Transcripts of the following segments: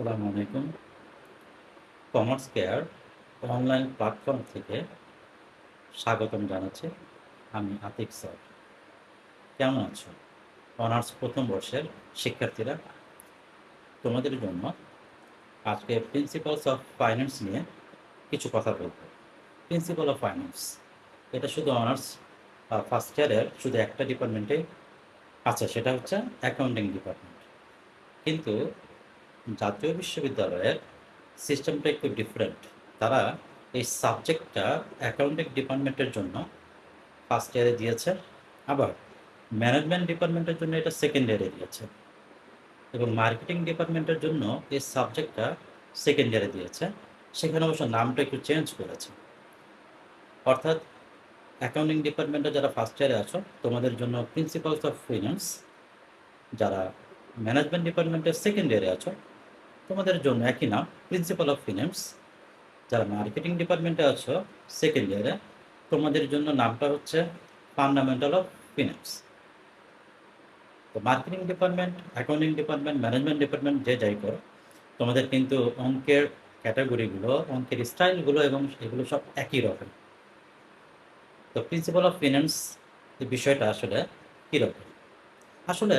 আসসালামু আলাইকুম। Commerce care online platform থেকে স্বাগতম জানাচ্ছি আমি আতিক স্যার। কেমন আছো? অনার্স প্রথম বর্ষের শিক্ষার্থীরা, তোমাদের জন্য আজকে প্রিন্সিপালস অফ ফাইন্যান্স নিয়ে কিছু কথা বলব। প্রিন্সিপাল অফ ফাইন্যান্স এটা শুধু অনার্স ফার্স্ট ইয়ারের শুধু একটা ডিপার্টমেন্টে আছে, সেটা হচ্ছে অ্যাকাউন্টিং ডিপার্টমেন্ট কিন্তু জাতীয় বিশ্ববিদ্যালয়ের সিস্টেমটা একটু ডিফারেন্ট তারা এই সাবজেক্টটা অ্যাকাউন্টিং ডিপার্টমেন্টের জন্য ফার্স্ট ইয়ারে দিয়েছে, আবার ম্যানেজমেন্ট ডিপার্টমেন্টের জন্য এটা সেকেন্ড ইয়ারে দিয়েছে এবং মার্কেটিং ডিপার্টমেন্টের জন্য এই সাবজেক্টটা সেকেন্ড ইয়ারে দিয়েছে। সেখানে অবশ্য নামটা একটু চেঞ্জ করেছে। অর্থাৎ অ্যাকাউন্টিং ডিপার্টমেন্টে যারা ফার্স্ট ইয়ারে আছো, তোমাদের জন্য প্রিন্সিপালস অফ ফিনান্স যারা ম্যানেজমেন্ট ডিপার্টমেন্টের সেকেন্ড ইয়ারে আছো তোমাদের জন্য একই নাম প্রিন্সিপাল অফ ফিনান্স যারা মার্কেটিং ডিপার্টমেন্টে আছো সেকেন্ড ইয়ারে তোমাদের জন্য নামটা হচ্ছে ফান্ডামেন্টাল অফ ফিনান্স তো marketing department accounting department management department যে যাই করো, তোমাদের কিন্তু অঙ্কের ক্যাটাগরিগুলো অঙ্কের স্টাইলগুলো এবং এগুলো সব একই রকম। তো প্রিন্সিপাল অফ ফিনান্স বিষয়টা আসলে কীরকম? আসলে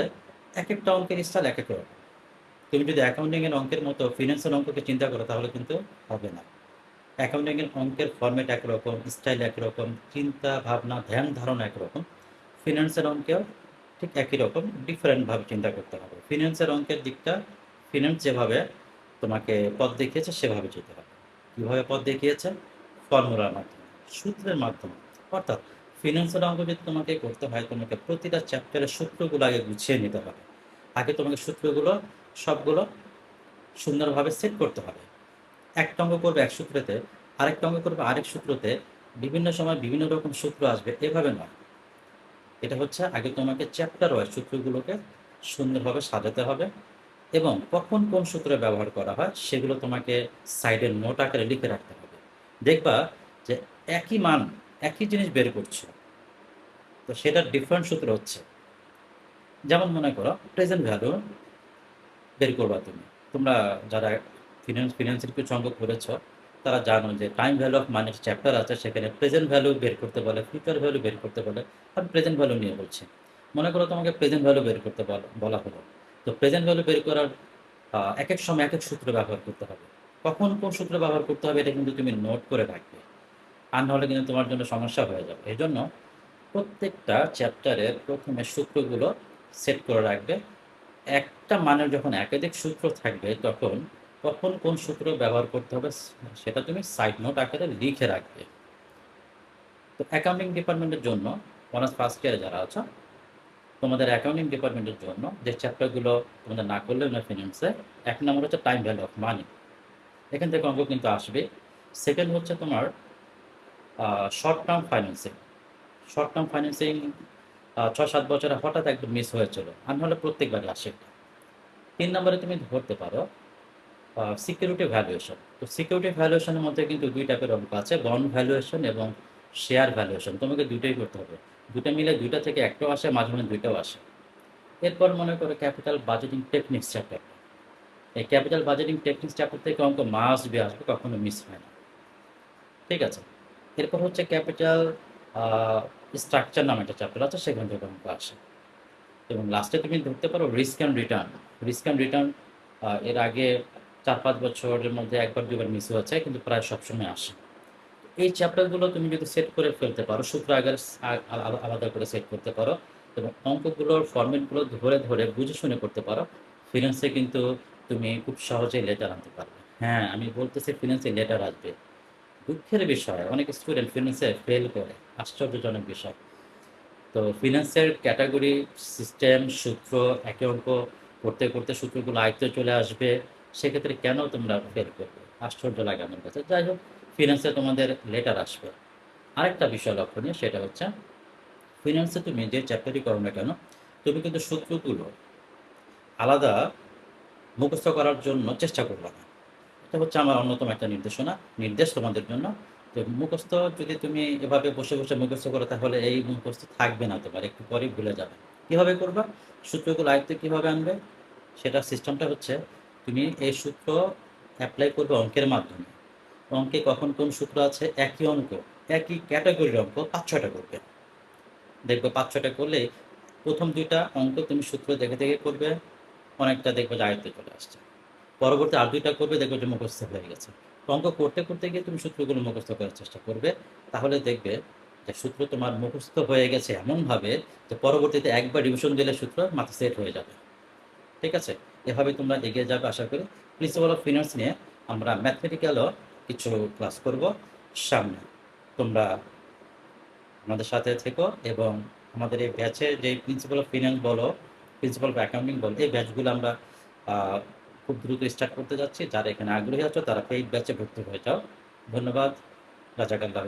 এক একটা অঙ্কের স্টাইল এক এক রকম। তুমি যদি অ্যাকাউন্টিংয়ের অঙ্কের মতো ফিনান্সের অঙ্ককে চিন্তা করো, তাহলে কিন্তু হবে না। অ্যাকাউন্টিংয়ের অঙ্কের ফর্মেট একরকম স্টাইল একরকম, চিন্তা, ভাবনা, ধ্যান, ধারণা একরকম। ফিনান্সের অঙ্কেও ঠিক একই রকম ডিফারেন্টভাবে চিন্তা করতে হবে। ফিনান্সের অঙ্কের দিকটা ফিনান্স যেভাবে তোমাকে পথ দেখিয়েছে, সেভাবে যেতে হবে। কীভাবে পথ দেখিয়েছে? ফর্মুলার মাধ্যমে, সূত্রের মাধ্যমে। অর্থাৎ ফিনান্সের অঙ্ক যদি তোমাকে করতে হয়, তোমাকে প্রতিটা চ্যাপ্টারের সূত্রগুলো আগে গুছিয়ে নিতে হবে। আগে তোমাকে সূত্রগুলো সবগুলো সুন্দরভাবে সেট করতে হবে। একটা অঙ্ক করবে এক সূত্রতে, আরেকটা অঙ্ক করবে আরেক সূত্রতে, বিভিন্ন সময় বিভিন্ন রকম সূত্র আসবে, এভাবে নয়। এটা হচ্ছে আগে তোমাকে চ্যাপ্টার ওয়াইজ সূত্রগুলোকে সুন্দরভাবে সাজাতে হবে এবং কখন কোন সূত্র ব্যবহার করা হয় সেগুলো তোমাকে সাইডের নোট আকারে লিখে রাখতে হবে। দেখবা যে একই মান, একই জিনিস বের করছ। তো সেটার ডিফারেন্ট সূত্র হচ্ছে। যেমন মনে করো প্রেজেন্ট ভ্যালু বের করবা তুমি। তোমরা যারা ফিনান্স ফিনান্সের কিছু অঙ্ক করেছ, তারা জানো যে টাইম ভ্যালু অফ মানির চ্যাপ্টার আছে, সেখানে প্রেজেন্ট ভ্যালু বের করতে বলে ফিউচার ভ্যালু বের করতে বলে আমি প্রেজেন্ট ভ্যালু নিয়ে বলছি। মনে করো তোমাকে প্রেজেন্ট ভ্যালু বের করতে বলা হলো। তো প্রেজেন্ট ভ্যালু বের করার এক এক সময় এক এক সূত্র ব্যবহার করতে হবে। কখন কোন সূত্র ব্যবহার করতে হবে এটা কিন্তু তুমি নোট করে রাখবে। আর নাহলে কিন্তু তোমার জন্য সমস্যা হয়ে যাবে। এই জন্য প্রত্যেকটা চ্যাপ্টারের প্রথমে সূত্রগুলো সেট করে রাখবে। একটা মানের যখন একাধিক সূত্র থাকবে, তখন কখন কোন সূত্র ব্যবহার করতে হবে সেটা তুমি সাইড নোট আকারে লিখে রাখবে। তো অ্যাকাউন্টিং ডিপার্টমেন্টের জন্য অনার্স ফার্স্ট ইয়ারে যারা আছো, তোমাদের অ্যাকাউন্টিং ডিপার্টমেন্টের জন্য যে চ্যাপ্টারগুলো তোমাদের না করলে না ফিনান্সে এক নম্বর হচ্ছে টাইম ভ্যালু অফ মানি এখান থেকে অঙ্ক কিন্তু আসবে। সেকেন্ড হচ্ছে তোমার short term financing short term financing ছয়, সাত বছরে হঠাৎ একদম মিস হয়েছিল। আর নাহলে প্রত্যেকবারই আসে। তিন নম্বরে তুমি ধরতে পারো সিকিউরিটি ভ্যালুয়েশন তো সিকিউরিটি ভ্যালুয়েশনের মধ্যে কিন্তু দুই টাইপের অঙ্ক আছে বন্ড ভ্যালুয়েশন এবং শেয়ার ভ্যালুয়েশন তোমাকে দুটোই করতে হবে। দুটো মিলে দুইটা থেকে একটাও আসে, মাঝে মাঝে দুইটাও আসে। এরপর মনে করো ক্যাপিটাল বাজেটিং টেকনিক্স চ্যাপ্টার এই ক্যাপিটাল বাজেটিং টেকনিক্স চ্যাপ্টার থেকে অঙ্ক মাস বি আসবে, কখনো মিস হয় না। ঠিক আছে? এরপর হচ্ছে ক্যাপিটাল স্ট্রাকচার নামে একটা চ্যাপ্টার আছে, সেখান থেকে অঙ্ক আসে। এবং লাস্টে তুমি ধরতে পারো risk and return risk and return এর আগে চার পাঁচ বছরের মধ্যে একবার দুবার মিস হয়েছে কিন্তু প্রায় সবসময় আসে। এই চ্যাপ্টারগুলো তুমি যদি সেট করে ফেলতে পারো, সূত্র আগে আলাদা করে সেট করতে পারো, এবং অঙ্কগুলোর ফর্মেটগুলো ধরে ধরে বুঝে শুনে করতে পারো ফিনান্সে কিন্তু তুমি খুব সহজেই লেটার আনতে পারবে। হ্যাঁ আমি বলতেছি ফিনান্সে লেটার আসবে। দুঃখের বিষয়। অনেক স্টুডেন্ট ফিনান্সে ফেল করে। আশ্চর্যজনক বিষয়। তো ফিনান্সের ক্যাটাগরি সিস্টেম সূত্র, একে অঙ্ক করতে করতে সূত্রগুলো আয়ত্তে চলে আসবে। সেক্ষেত্রে কেন তোমরা ফেল করবে? আশ্চর্য লাগে আমার কাছে। যাই হোক ফিনান্সে তোমাদের লেটার আসবে। আরেকটা বিষয় লক্ষণীয়, সেটা হচ্ছে ফিনান্সে তুমি যে চ্যাপ্টারই করো না কেন, তুমি কিন্তু সূত্রগুলো আলাদা মুখস্থ করার জন্য চেষ্টা করবে না। এটা হচ্ছে আমার অন্যতম একটা নির্দেশনা, নির্দেশ তোমাদের জন্য। তো মুখস্থ যদি তুমি এভাবে বসে বসে মুখস্থ করো, তাহলে এই মুখস্থ থাকবে না তোমার, একটু পরেই ভুলে যাবে। কীভাবে করবা? সূত্রগুলো আয়ত্তে কীভাবে আনবে? সেটা সিস্টেমটা হচ্ছে তুমি এই সূত্র অ্যাপ্লাই করবে অঙ্কের মাধ্যমে। অঙ্কে কখন কোন সূত্র আছে? একই অঙ্ক, একই ক্যাটাগরির অঙ্ক পাঁচ ছটা করবে। দেখবে পাঁচ ছটা করলে প্রথম দুইটা অঙ্ক তুমি সূত্র দেখে দেখে করবে, অনেকটা দেখবে যে আয়ত্তে চলে আসছে। পরবর্তী আর দুইটা করবে, দেখবে যে মুখস্থ হয়ে গেছে। অঙ্ক করতে করতে গিয়ে তুমি সূত্রগুলো মুখস্থ করার চেষ্টা করবে। তাহলে দেখবে যে সূত্র তোমার মুখস্থ হয়ে গেছে এমনভাবে যে পরবর্তীতে একবার রিভিশন দিলে সূত্র মাথা সেট হয়ে যাবে। ঠিক আছে? এভাবে তোমরা এগিয়ে যাবে আশা করি। প্রিন্সিপাল অফ ফিনান্স নিয়ে আমরা ম্যাথমেটিক্যালও কিছু ক্লাস করব সামনে। তোমরা আমাদের সাথে থেকো এবং আমাদের এই ব্যাচে যে প্রিন্সিপাল অফ ফিনান্স বলো প্রিন্সিপাল অফ অ্যাকাউন্টিং বলো, এই ব্যাচগুলো আমরা খুব দ্রুত স্টার্ট করতে যাচ্ছি। যারা এখানে আগ্রহী আছো, তারা পেইড ব্যাচে ভর্তি হয়ে যাও। ধন্যবাদ। রাজাকাল্লাহ